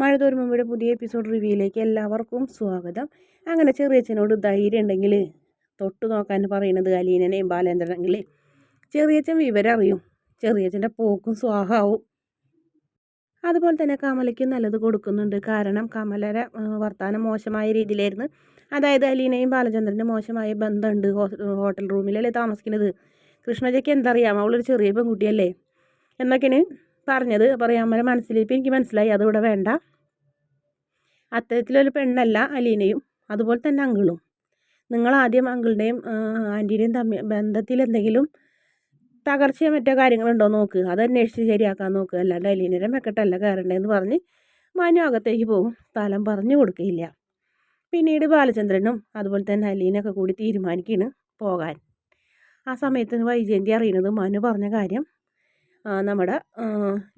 മഴ തോരുമ്പയുടെ പുതിയ എപ്പിസോഡ് റിവ്യൂയിലേക്ക് എല്ലാവർക്കും സ്വാഗതം. അങ്ങനെ ചെറിയച്ഛനോട് ധൈര്യം ഉണ്ടെങ്കിൽ തൊട്ട് നോക്കാൻ പറയുന്നത് അലീനനെയും ബാലേന്ദ്രനെങ്കിൽ ചെറിയച്ഛൻ വിവരം അറിയും. ചെറിയച്ഛന്റെ പോക്കും സ്വാഹാവും. അതുപോലെ തന്നെ കമലയ്ക്ക് നല്ലത് കൊടുക്കുന്നുണ്ട്. കാരണം കമലരെ വർത്തമാനം മോശമായ രീതിയിലായിരുന്നു. അതായത് അലീനയും ബാലചന്ദ്രന്റെ മോശമായ ബന്ധമുണ്ട് ഹോട്ടൽ റൂമിലല്ലേ താമസിക്കുന്നത്. കൃഷ്ണജയ്ക്ക് എന്തറിയാം? അവളൊരു ചെറിയ പെൺകുട്ടിയല്ലേ? എന്നൊക്കെയാണ് പറഞ്ഞത്. പറയാൻ അമ്മയുടെ മനസ്സിലിപ്പോൾ എനിക്ക് മനസ്സിലായി. അതിവിടെ വേണ്ട. അത്തരത്തിലൊരു പെണ്ണല്ല അലീനയും അതുപോലെ തന്നെ അങ്കിളും. നിങ്ങൾ ആദ്യം അങ്കിളുടെയും ആന്റീന്റെയും തമ്മിൽ ബന്ധത്തിൽ എന്തെങ്കിലും തകർച്ചയോ മറ്റോ കാര്യങ്ങളുണ്ടോ നോക്ക്. അത് അന്വേഷിച്ച് ശരിയാക്കാൻ നോക്ക്. അല്ലാണ്ട് അലീനയുടെ മെക്കട്ടല്ല കയറണ്ടേന്ന് പറഞ്ഞ് മനു അകത്തേക്ക് പോകും. സ്ഥലം പറഞ്ഞു കൊടുക്കില്ല പിന്നീട് ബാലചന്ദ്രനും അതുപോലെ തന്നെ അലീനൊക്കെ കൂടി തീരുമാനിക്കുകയാണ് പോകാൻ. ആ സമയത്ത് വൈജയന്തി അറിയുന്നത് മനു പറഞ്ഞ കാര്യം നമ്മുടെ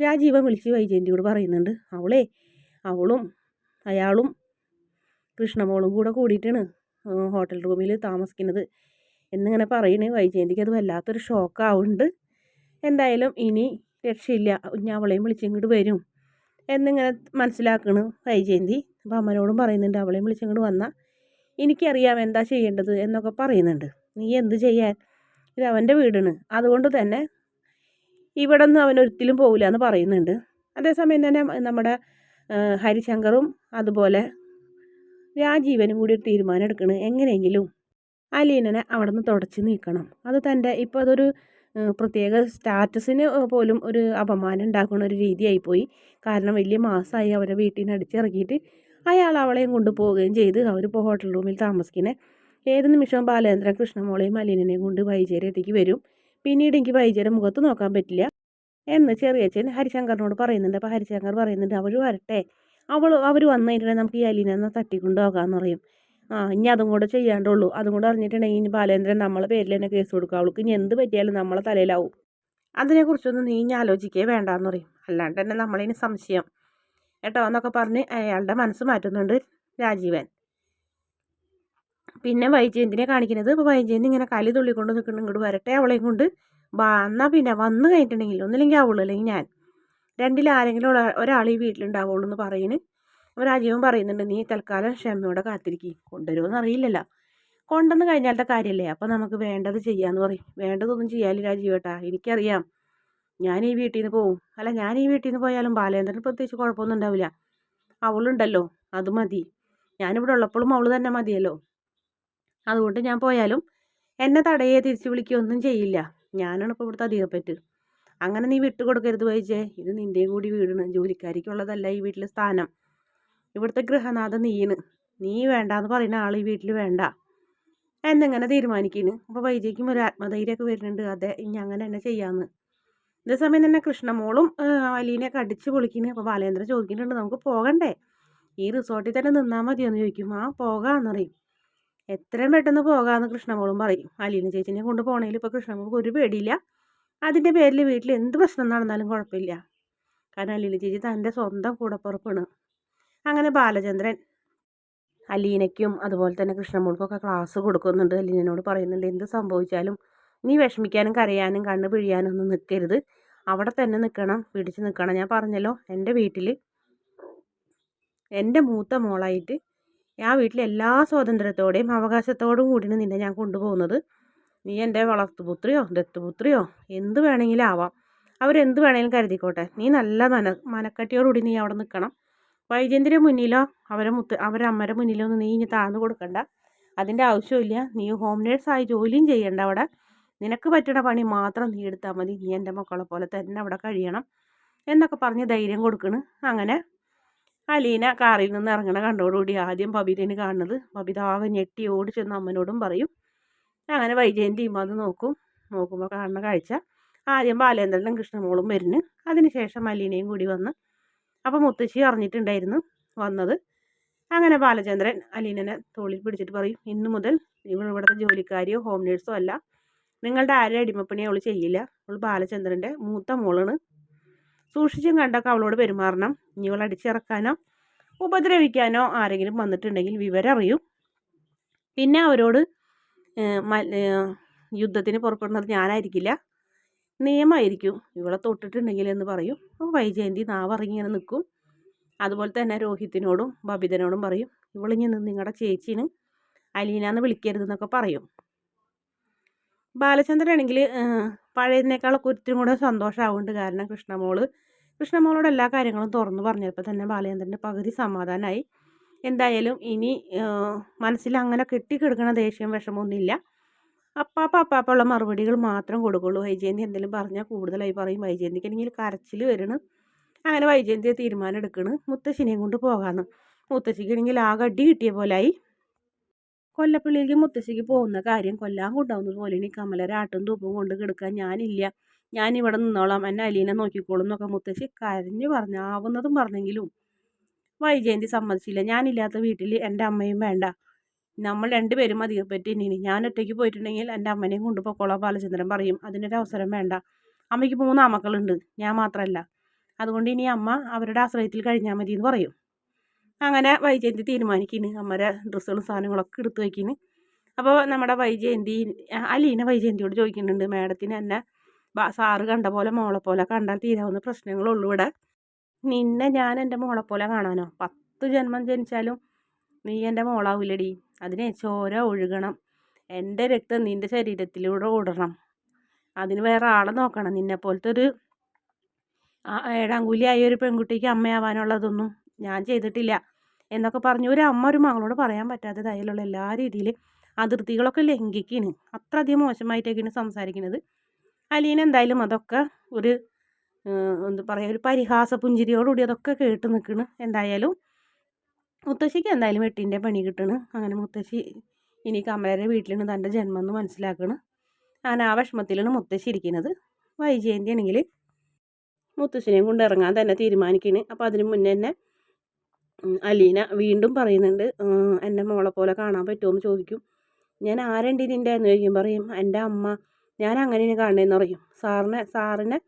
രാജീവൻ വിളിച്ച് വൈജയന്തിയോട് പറയുന്നുണ്ട്. അവളെ അവളും അയാളും കൃഷ്ണമോളും കൂടെ കൂടിയിട്ടാണ് ഹോട്ടൽ റൂമിൽ താമസിക്കുന്നത്. എന്നിങ്ങനെ പറയുന്നു വൈജയന്തിക്ക് അത് വല്ലാത്തൊരു ഷോക്കാവുന്നുണ്ട് എന്തായാലും ഇനി രക്ഷയില്ല. ഞാൻ അവളെയും വിളിച്ചിങ്ങോട്ട് വരും. എന്നിങ്ങനെ മനസ്സിലാക്കണ് വൈജയന്തി. അപ്പം അമ്മനോടും പറയുന്നുണ്ട് അവളെയും വിളിച്ചിങ്ങോട്ട് വന്നാൽ എനിക്കറിയാം എന്താ ചെയ്യേണ്ടത് എന്നൊക്കെ പറയുന്നുണ്ട്. നീ എന്ത് ചെയ്യാൻ? ഇത് അവന്റെ വീടാണ്. അതുകൊണ്ട് തന്നെ ഇവിടെ നിന്ന് അവൻ ഒരിക്കലും പോകില്ല എന്ന് പറയുന്നുണ്ട്. അതേസമയം തന്നെ നമ്മുടെ ഹരിശങ്കറും അതുപോലെ രാജീവനും കൂടി ഒരു തീരുമാനം എടുക്കണം. എങ്ങനെയെങ്കിലും അലീനനെ അവിടെ നിന്ന് തുടച്ച് നീക്കണം. അത് തന്റെ ഇപ്പോൾ അതൊരു പ്രത്യേക സ്റ്റാറ്റസിന് പോലും ഒരു അപമാനം ഉണ്ടാക്കുന്ന ഒരു രീതിയായിപ്പോയി. കാരണം വലിയ മാസമായി അവരെ വീട്ടിൽ നിന്ന് അടിച്ചിറക്കിയിട്ട് അയാൾ അവളെയും കൊണ്ടുപോവുകയും ചെയ്ത് അവരിപ്പോൾ ഹോട്ടൽ റൂമിൽ താമസിക്കുന്നത് ഏത് നിമിഷവും ബാലേന്ദ്രൻ കൃഷ്ണമോളെയും അലീനനെയും കൊണ്ട് വൈചേരത്തേക്ക് വരും. പിന്നീട് എനിക്ക് വൈദ്യരെ മുഖത്ത് നോക്കാൻ പറ്റില്ല. എന്ന് ചെറിയച്ഛൻ ഹരിശങ്കറിനോട് പറയുന്നുണ്ട്. അപ്പോൾ ഹരിശങ്കർ പറയുന്നുണ്ട് അവർ വരട്ടെ. അവൾ അവർ വന്നു കഴിഞ്ഞിട്ടുണ്ടെങ്കിൽ നമുക്ക് ഈ അലീനെ തട്ടിക്കൊണ്ട് പോകാമെന്ന് പറയും. ആ ഇനി അതും കൂടെ ചെയ്യാണ്ടുള്ളൂ. അതും കൂടെ അറിഞ്ഞിട്ടുണ്ടെങ്കിൽ ഇനി ബാലേന്ദ്രൻ നമ്മളെ പേരിൽ തന്നെ കേസ് കൊടുക്കുക അവൾക്ക് ഇനി എന്ത് പറ്റിയാലും നമ്മളെ തലയിലാവും. അതിനെക്കുറിച്ചൊന്നും നീ ഇനി ആലോചിക്കേ വേണ്ടാന്ന് പറയും. അല്ലാണ്ട് തന്നെ നമ്മളിനി സംശയം. കേട്ടോ? എന്നൊക്കെ പറഞ്ഞ് അയാളുടെ മനസ്സ് മാറ്റുന്നുണ്ട് രാജീവൻ. പിന്നെ വൈജയന്തിനെ കാണിക്കുന്നത്. അപ്പോൾ വൈജയന്തി ഇങ്ങനെ കലി തുള്ളിക്കൊണ്ട് നിൽക്കുന്നു ഇങ്ങോട്ട് വരട്ടെ അവളെയും കൊണ്ട്. എന്നാൽ പിന്നെ വന്നു കഴിഞ്ഞിട്ടുണ്ടെങ്കിൽ ഒന്നില്ലെങ്കിൽ അവൾ അല്ലെങ്കിൽ ഞാൻ. രണ്ടിൽ ആരെങ്കിലും ഒരാൾ ഈ വീട്ടിലുണ്ടാവുള്ളൂ എന്ന് പറയുന്നു അപ്പോൾ രാജീവൻ പറയുന്നുണ്ട് നീ തൽക്കാലം ക്ഷമയോടെ കാത്തിരിക്കും. കൊണ്ടുവരുമെന്ന് അറിയില്ലല്ലോ. കൊണ്ടുവന്ന് കഴിഞ്ഞാലത്തെ കാര്യമല്ലേ അപ്പോൾ നമുക്ക് വേണ്ടത് ചെയ്യാന്ന് പറയും. വേണ്ടതൊന്നും ചെയ്യാൽ രാജീവേട്ടാ എനിക്കറിയാം. ഞാൻ ഈ വീട്ടിൽ നിന്ന് പോവും. അല്ല ഞാൻ ഈ വീട്ടിൽ നിന്ന് പോയാലും ബാലേന്ദ്രൻ പ്രത്യേകിച്ച് കുഴപ്പമൊന്നും ഉണ്ടാവില്ല. അവളുണ്ടല്ലോ. അത് മതി. ഞാനിവിടെ ഉള്ളപ്പോഴും അവൾ തന്നെ മതിയല്ലോ. അതുകൊണ്ട് ഞാൻ പോയാലും എന്നെ തടയേ തിരിച്ചു വിളിക്കുകയൊന്നും ചെയ്യില്ല. ഞാനാണ് ഇപ്പോൾ ഇവിടുത്തെ അധികപ്പറ്റ്. അങ്ങനെ നീ വിട്ടു കൊടുക്കരുത് വൈജേ. ഇത് നിന്റെയും കൂടി വീടാണ്. ജോലിക്കാരിക്കുള്ളതല്ല ഈ വീട്ടിലെ സ്ഥാനം. ഇവിടുത്തെ ഗൃഹനാഥ നീയാണ്. നീ വേണ്ടാന്ന് പറയുന്ന ആൾ ഈ വീട്ടിൽ വേണ്ട. എന്നിങ്ങനെ തീരുമാനിക്കുന്നു അപ്പോൾ വൈജയ്ക്കും ഒരു ആത്മധൈര്യമൊക്കെ വരുന്നുണ്ട്. അതെ ഇനി അങ്ങനെ തന്നെ ചെയ്യാമെന്ന് ഇതേ സമയം തന്നെ കൃഷ്ണമോളും അലീനെയൊക്കെ അടിച്ച് പൊളിക്കുന്നു അപ്പോൾ ബാലേന്ദ്രൻ ചോദിക്കുന്നുണ്ട് നമുക്ക് പോകണ്ടേ? ഈ റിസോർട്ടിൽ തന്നെ നിന്നാൽ മതിയെന്ന് ചോദിക്കും. ആ പോകാമെന്നറിയും എത്രയും പെട്ടെന്ന് പോകാമെന്ന് കൃഷ്ണമോളും പറയും. അലീന ചേച്ചിനെ കൊണ്ട് പോകണമെങ്കിൽ ഇപ്പോൾ കൃഷ്ണമോൾക്ക് ഒരു പേടിയില്ല. അതിന്റെ പേരിൽ വീട്ടിൽ എന്ത് പ്രശ്നം നടന്നാലും കുഴപ്പമില്ല. കാരണം അലീന ചേച്ചി തന്റെ സ്വന്തം കൂടപ്പുറപ്പാണ്. അങ്ങനെ ബാലചന്ദ്രൻ അലീനയ്ക്കും അതുപോലെ തന്നെ കൃഷ്ണമോൾക്കൊക്കെ ക്ലാസ് കൊടുക്കുന്നുണ്ട്. അലീനോട് പറയുന്നുണ്ട് എന്ത് സംഭവിച്ചാലും നീ വിഷമിക്കാനും കരയാനും കണ്ണ് പിഴിയാനും ഒന്നും നിൽക്കരുത് അവിടെ തന്നെ നിൽക്കണം പിടിച്ച് നിൽക്കണം ഞാൻ പറഞ്ഞല്ലോ എന്റെ വീട്ടിൽ എന്റെ മൂത്ത മോളായിട്ട് ആ വീട്ടിൽ എല്ലാ സ്വാതന്ത്ര്യത്തോടെയും അവകാശത്തോടും കൂടിയാണ് നിന്നെ ഞാൻ കൊണ്ടുപോകുന്നത്. നീ എന്റെ വളർത്തുപുത്രിയോ ദത്തുപുത്രിയോ എന്ത് വേണമെങ്കിലും ആവാം. അവരെന്ത് വേണമെങ്കിലും കരുതിക്കോട്ടെ. നീ നല്ല മന മനക്കട്ടിയോടുകൂടി നീ അവിടെ നിൽക്കണം. വൈദ്യന്തിന്റെ മുന്നിലോ അവരെ മുത്ത് അവരെ അമ്മരെ മുന്നിലോ ഒന്നും നീ ഇനി താഴ്ന്നു കൊടുക്കണ്ട. അതിന്റെ ആവശ്യമില്ല നീ ഹോം നേഴ്സായി ജോലിയും ചെയ്യണ്ട അവിടെ. നിനക്ക് പറ്റണ പണി മാത്രം നീ എടുത്താൽ മതി. നീ എന്റെ മക്കളെ പോലെ തന്നെ അവിടെ കഴിയണം. എന്നൊക്കെ പറഞ്ഞ് ധൈര്യം കൊടുക്കണ്. അങ്ങനെ അലീന കാറിൽ നിന്ന് ഇറങ്ങണ കണ്ടോടുകൂടി ആദ്യം ബബിതേനെ കാണുന്നത്. ബബിതാവ് ഞെട്ടി ഓടി ചെന്ന് അമ്മനോടും പറയും അങ്ങനെ വൈജയന്തിയും അത് നോക്കും. നോക്കുമ്പോൾ കാണുന്ന കാഴ്ച. ആദ്യം ബാലേന്ദ്രനും കൃഷ്ണമോളും വരുന്നു. അതിനുശേഷം അലീനയും കൂടി വന്ന് അപ്പോൾ മുത്തശ്ശി അറിഞ്ഞിട്ടുണ്ടായിരുന്നു വന്നത്. അങ്ങനെ ബാലചന്ദ്രൻ അലീനനെ തോളിൽ പിടിച്ചിട്ട് പറയും ഇന്നു മുതൽ ഇവിടുത്തെ ജോലിക്കാരിയോ ഹോം നേഴ്സോ അല്ല. നിങ്ങളുടെ ആരും അടിമപ്പണിയോ അവൾ ചെയ്യില്ല. അവൾ ബാലചന്ദ്രന്റെ മൂത്ത മോളാണ്. സൂക്ഷിച്ചും കണ്ടൊക്കെ അവളോട് പെരുമാറണം. ഇനി അവൾ അടിച്ചിറക്കാനോ ഉപദ്രവിക്കാനോ ആരെങ്കിലും വന്നിട്ടുണ്ടെങ്കിൽ വിവരം അറിയും. പിന്നെ അവരോട് യുദ്ധത്തിന് പുറപ്പെടുന്നത് ഞാനായിരിക്കില്ല. നിയമമായിരിക്കും ഇവളെ തൊട്ടിട്ടുണ്ടെങ്കിൽ എന്ന് പറയും. അപ്പോൾ വൈജയന്തി നാവറങ്ങി ഇങ്ങനെ നിൽക്കും അതുപോലെ തന്നെ രോഹിത്തിനോടും ബബിതനോടും പറയും. ഇവളിഞ്ഞ് നിന്ന് നിങ്ങളുടെ ചേച്ചീന് അലീന എന്ന് വിളിക്കരുതെന്നൊക്കെ പറയും. ബാലചന്ദ്രനാണെങ്കിൽ പഴയതിനേക്കാളൊക്കെ ഒത്തിരി കൂടെ സന്തോഷമാവുന്നുണ്ട് കാരണം കൃഷ്ണമോൾ കൃഷ്ണമോളോട് എല്ലാ കാര്യങ്ങളും തുറന്നു പറഞ്ഞപ്പോൾ തന്നെ ബാലചന്ദ്രന്റെ പകുതി സമാധാനമായി എന്തായാലും ഇനി മനസ്സിൽ അങ്ങനെ കെട്ടിക്കിടക്കണ ദേഷ്യം വിഷമമൊന്നുമില്ല അപ്പാപ്പ അപ്പാപ്പ ഉള്ള മറുപടികൾ മാത്രം കൊടുക്കുള്ളൂ. വൈജയന്തി എന്തെങ്കിലും പറഞ്ഞാൽ കൂടുതലായി പറയും. വൈജയന്തിക്ക് അല്ലെങ്കിൽ കരച്ചിൽ വരണം അങ്ങനെ വൈജയന്തി തീരുമാനം എടുക്കണ്. മുത്തശ്ശിനെയും കൊണ്ട് പോകാമെന്ന് മുത്തശ്ശിക്കാണെങ്കിൽ ആകെ അടി കിട്ടിയ പോലായി. കൊല്ലപ്പള്ളിയിലേക്ക് മുത്തശ്ശിക്ക് പോകുന്ന കാര്യം കൊല്ലാൻ കൊണ്ടാവുന്നത് പോലെ ഇനി കമലരാട്ടും തൂപ്പും കൊണ്ട് കിടക്കാൻ ഞാനില്ല. ഞാൻ ഇവിടെ നിന്നോളാം. എന്നെ അലീനെ നോക്കിക്കോളും എന്നൊക്കെ മുത്തശ്ശി കരഞ്ഞു പറഞ്ഞാവുന്നതും പറഞ്ഞെങ്കിലും വൈജയന്തി സമ്മതിച്ചില്ല. ഞാനില്ലാത്ത വീട്ടിൽ എന്റെ അമ്മയും വേണ്ട. നമ്മൾ രണ്ടുപേരും അധികം പറ്റി ഇനി ഞാൻ ഒറ്റയ്ക്ക് പോയിട്ടുണ്ടെങ്കിൽ എന്റെ അമ്മനെയും കൊണ്ടുപോയിക്കോളാം ബാലചന്ദ്രൻ പറയും. അതിനൊരു അവസരം വേണ്ട. അമ്മയ്ക്ക് മൂന്നാമക്കളുണ്ട്. ഞാൻ മാത്രമല്ല. അതുകൊണ്ട് ഇനി അമ്മ അവരുടെ ആശ്രയത്തിൽ കഴിഞ്ഞാൽ മതി എന്ന് പറയും. അങ്ങനെ വൈജയന്തി തീരുമാനിക്കുന്നു അമ്മരെ ഡ്രസ്സുകളും സാധനങ്ങളൊക്കെ എടുത്ത് വയ്ക്കുന്നു അപ്പോൾ നമ്മുടെ വൈജയന്തി അലീന വൈജയന്തിയോട് ചോദിക്കുന്നുണ്ട്. മാഡത്തിന് എന്നെ സാറ് കണ്ട പോലെ മോളെ പോലെ കണ്ടാൽ തീരാവുന്ന പ്രശ്നങ്ങളുള്ളൂ ഇവിടെ. നിന്നെ ഞാൻ എന്റെ മോളെ പോലെ കാണാനോ? പത്ത് ജന്മം ജനിച്ചാലും നീ എന്റെ മോളാവില്ലടി അതിനെ ചോര ഒഴുകണം. എന്റെ രക്തം നിന്റെ ശരീരത്തിലൂടെ ഓടണം. അതിന് വേറെ ആളെ നോക്കണം. നിന്നെ പോലത്തെ ഒരു ഏഴാം കൂലിയായ ഒരു പെൺകുട്ടിക്ക് അമ്മയാവാനുള്ളതൊന്നും ഞാൻ ചെയ്തിട്ടില്ല. എന്നൊക്കെ പറഞ്ഞു ഒരു അമ്മ ഒരു മകളോട് പറയാൻ പറ്റാത്ത തയ്യലുള്ള എല്ലാ രീതിയിലും അതിർത്തികളൊക്കെ ലംഘിക്കുന്നു അത്രയധികം മോശമായിട്ടൊക്കെയാണ് സംസാരിക്കുന്നത് അലീന എന്തായാലും അതൊക്കെ ഒരു എന്താ പറയുക ഒരു പരിഹാസ പുഞ്ചിരിയോടുകൂടി അതൊക്കെ കേട്ട് നിൽക്കുന്നു എന്തായാലും മുത്തശ്ശിക്ക് എന്തായാലും വെട്ടിന്റെ പണി കിട്ടണ്. അങ്ങനെ മുത്തശ്ശി ഇനി കമലയുടെ വീട്ടിലാണ് തന്റെ ജന്മം എന്ന് മനസ്സിലാക്കണം. അങ്ങനെ ആ വിഷമത്തിലാണ് മുത്തശ്ശി ഇരിക്കുന്നത് വൈജയന്തി ആണെങ്കിൽ മുത്തശ്ശിനെയും കൊണ്ട് ഇറങ്ങാൻ തന്നെ തീരുമാനിക്കണ്. അപ്പോൾ അതിന് മുന്നേ തന്നെ അലീന വീണ്ടും പറയുന്നുണ്ട് എന്റെ മോളെ പോലെ കാണാൻ പറ്റുമോ എന്ന് ചോദിക്കും. ഞാൻ ആരുണ്ട് ഇതിന്റെ എന്ന് ചോദിക്കും? പറയും എന്റെ അമ്മ. ഞാൻ അങ്ങനെയാണ് കാണണേന്ന് പറയും. സാറിനെ സാറിനെ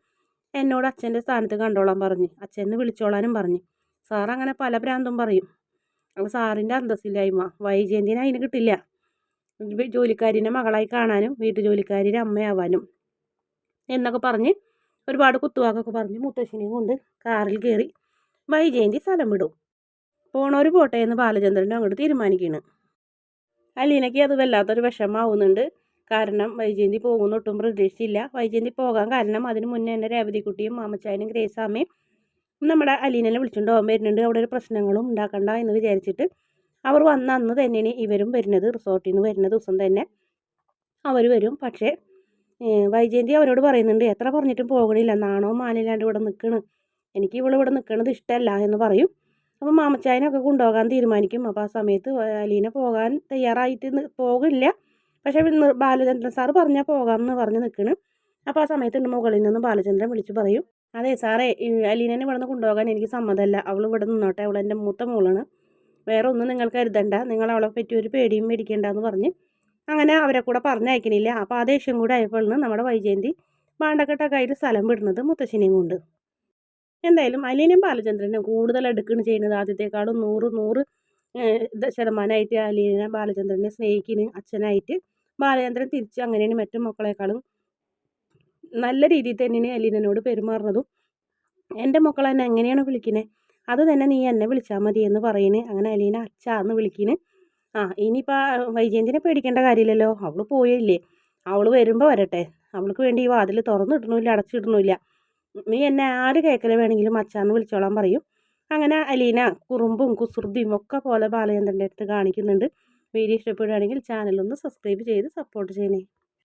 എന്നോട് അച്ഛന്റെ സ്ഥാനത്ത് കണ്ടോളാൻ പറഞ്ഞു. അച്ഛനെ വിളിച്ചോളാനും പറഞ്ഞു. സാർ അങ്ങനെ പല ഭ്രാന്തും പറയും. അപ്പോൾ സാറിന്റെ അന്തസ്സില്ലായ്മ. വൈജയന്തിനെ അതിന് കിട്ടില്ല. ജോലിക്കാരിനെ മകളായി കാണാനും വീട്ടു ജോലിക്കാരിയുടെ അമ്മയാവാനും. എന്നൊക്കെ പറഞ്ഞ് ഒരുപാട് കുത്തുവാക്കൊക്കെ പറഞ്ഞ് മുത്തശ്ശിനെയും കൊണ്ട് കാറിൽ കയറി വൈജയന്തി സ്ഥലം വിടും. പോണവർ പോട്ടെ എന്ന് ബാലചന്ദ്രനും അങ്ങോട്ട് തീരുമാനിക്കുന്നു അലീനയ്ക്ക് അത് വല്ലാത്തൊരു വിഷമാവുന്നുണ്ട് കാരണം വൈജയന്തി പോകുന്ന ഒട്ടും പ്രതീക്ഷിച്ചില്ല. വൈജയന്തി പോകാൻ കാരണം അതിന് മുന്നേ തന്നെ രേവതിക്കുട്ടിയും മാമച്ചായനും ഗ്രേസാമ്മയും നമ്മുടെ അലീനനെ വിളിച്ചുകൊണ്ട് പോകാൻ വരുന്നുണ്ട്. അവിടെ ഒരു പ്രശ്നങ്ങളും ഉണ്ടാക്കണ്ട എന്ന് വിചാരിച്ചിട്ട് അവർ വന്ന അന്ന് തന്നെയാണ് ഇവരും വരുന്നത്. റിസോർട്ടിൽ നിന്ന് വരുന്ന ദിവസം തന്നെ അവർ വരും. പക്ഷേ വൈജയന്തി അവരോട് പറയുന്നുണ്ട് എത്ര പറഞ്ഞിട്ടും പോകണില്ല. നാണോ മാനില്ലാണ്ട് ഇവിടെ നിൽക്കണ്. എനിക്ക് ഇവിടെ ഇവിടെ നിൽക്കണത് ഇഷ്ടമല്ല എന്ന് പറയും. അപ്പോൾ മാമച്ചായനൊക്കെ കൊണ്ടുപോകാൻ തീരുമാനിക്കും. അപ്പോൾ ആ സമയത്ത് അലീന പോകാൻ തയ്യാറായിട്ട് പോകില്ല. പക്ഷേ ബാലചന്ദ്രൻ സാറ് പറഞ്ഞാൽ പോകാമെന്ന് പറഞ്ഞ് നിൽക്കണം അപ്പോൾ ആ സമയത്ത് മുകളിൽ നിന്ന് ബാലചന്ദ്രൻ വിളിച്ച് പറയും അതെ സാറേ അലീനനെ ഇവിടെ നിന്ന് കൊണ്ടുപോകാൻ എനിക്ക് സമ്മതമല്ല അവൾ ഇവിടെ നിന്നോട്ടെ. അവൾ എന്റെ മൂത്ത മോളാണ്. വേറെ ഒന്നും നിങ്ങൾ കരുതണ്ട. നിങ്ങൾ അവളെ പറ്റി ഒരു പേടിയും മേടിക്കേണ്ട എന്ന് പറഞ്ഞ് അങ്ങനെ അവരെ കൂടെ പറഞ്ഞയക്കണില്ല. അപ്പോൾ ആ ദേഷ്യം കൂടെ ആയപ്പോഴാണ് നമ്മുടെ വൈജയന്തി പാണ്ടക്കെട്ടൊക്കെ ആയിട്ട് സ്ഥലം വിടുന്നത് മുത്തശ്ശിനെയും കൊണ്ട്. എന്തായാലും അലീനയും ബാലചന്ദ്രനും കൂടുതൽ എടുക്കുകയാണ് ചെയ്യുന്നത് ആദ്യത്തെക്കാളും നൂറ് നൂറ് ശതമാനമായിട്ട് അലീന ബാലചന്ദ്രനെ സ്നേഹിക്കുന്ന അച്ഛനായിട്ട്. ബാലചന്ദ്രൻ തിരിച്ച് അങ്ങനെയാണ് മറ്റു മക്കളെക്കാളും നല്ല രീതിയിൽ തന്നെയാണ് അലീനനോട് പെരുമാറുന്നതും. എന്റെ എന്നെ എങ്ങനെയാണ് വിളിക്കുന്നത് അത് തന്നെ നീ എന്നെ വിളിച്ചാൽ മതി എന്ന് പറയുന്നത് അങ്ങനെ അലീന അച്ഛ എന്ന് ആ ഇനിയിപ്പോൾ വൈജയന്തിനെ പേടിക്കേണ്ട കാര്യമില്ലല്ലോ. അവൾ പോയില്ലേ? അവൾ വരുമ്പോൾ വരട്ടെ. അവൾക്ക് വേണ്ടി ഈ വാതിൽ തുറന്നിടണമില്ല അടച്ചിടണമില്ല നീ എന്നെ ആര് കേൾക്കൽ വേണമെങ്കിലും അച്ഛാന്ന് വിളിച്ചോളാൻ പറയും. അങ്ങനെ അലീന കുറുമ്പും കുസൃതിയും ഒക്കെ പോലെ ബാലചന്ദ്രന്റെ അടുത്ത് കാണിക്കുന്നുണ്ട്. വീഡിയോ ഇഷ്ടപ്പെടുകയാണെങ്കിൽ ചാനലൊന്ന് സബ്സ്ക്രൈബ് ചെയ്ത് സപ്പോർട്ട് ചെയ്യണേ.